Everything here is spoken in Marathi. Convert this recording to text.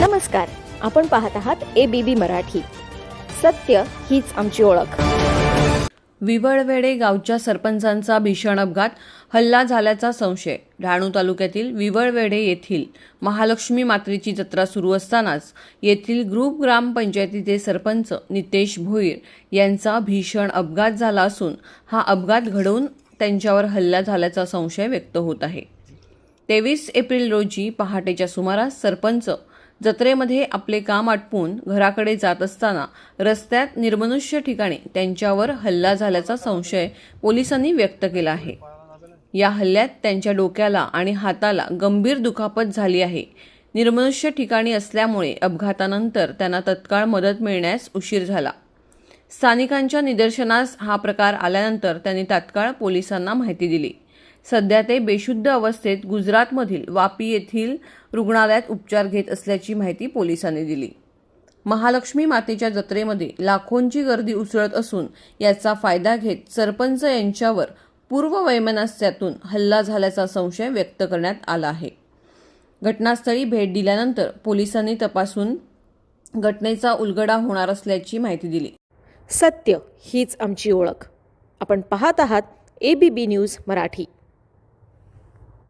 नमस्कार आपण पाहत आहात ए बी बी मराठी. सत्य हीच आमची ओळख. विवळवेडे गावच्या सरपंचांचा भीषण अपघात हल्ला झाल्याचा संशय. डहाणू तालुक्यातील विवळवेडे येथील महालक्ष्मी मात्रेची जत्रा सुरू असतानाच येथील ग्रुप ग्रामपंचायतीचे सरपंच नितेश भोईर यांचा भीषण अपघात झाला असून हा अपघात घडवून त्यांच्यावर हल्ला झाल्याचा संशय व्यक्त होत आहे. तेवीस एप्रिल रोजी पहाटेच्या सुमारास सरपंच जत्रेमध्ये आपले काम आटपून घराकडे जात असताना रस्त्यात निर्मनुष्य ठिकाणी त्यांच्यावर हल्ला झाल्याचा संशय पोलिसांनी व्यक्त केला आहे. या हल्ल्यात त्यांच्या डोक्याला आणि हाताला गंभीर दुखापत झाली आहे. निर्मनुष्य ठिकाणी असल्यामुळे अपघातानंतर त्यांना तत्काळ मदत मिळण्यास उशीर झाला. स्थानिकांच्या निदर्शनास हा प्रकार आल्यानंतर त्यांनी तात्काळ पोलिसांना माहिती दिली. सध्या ते बेशुद्ध अवस्थेत गुजरातमधील वापी येथील रुग्णालयात उपचार घेत असल्याची माहिती पोलिसांनी दिली. महालक्ष्मी मातेच्या जत्रेमध्ये लाखोंची गर्दी उसळत असून याचा फायदा घेत सरपंच यांच्यावर पूर्व वैमनस्यातून हल्ला झाल्याचा संशय व्यक्त करण्यात आला आहे. घटनास्थळी भेट दिल्यानंतर पोलिसांनी तपासून घटनेचा उलगडा होणार असल्याची माहिती दिली. सत्य हीच आमची ओळख. आपण पाहत आहात A B B news Marathi.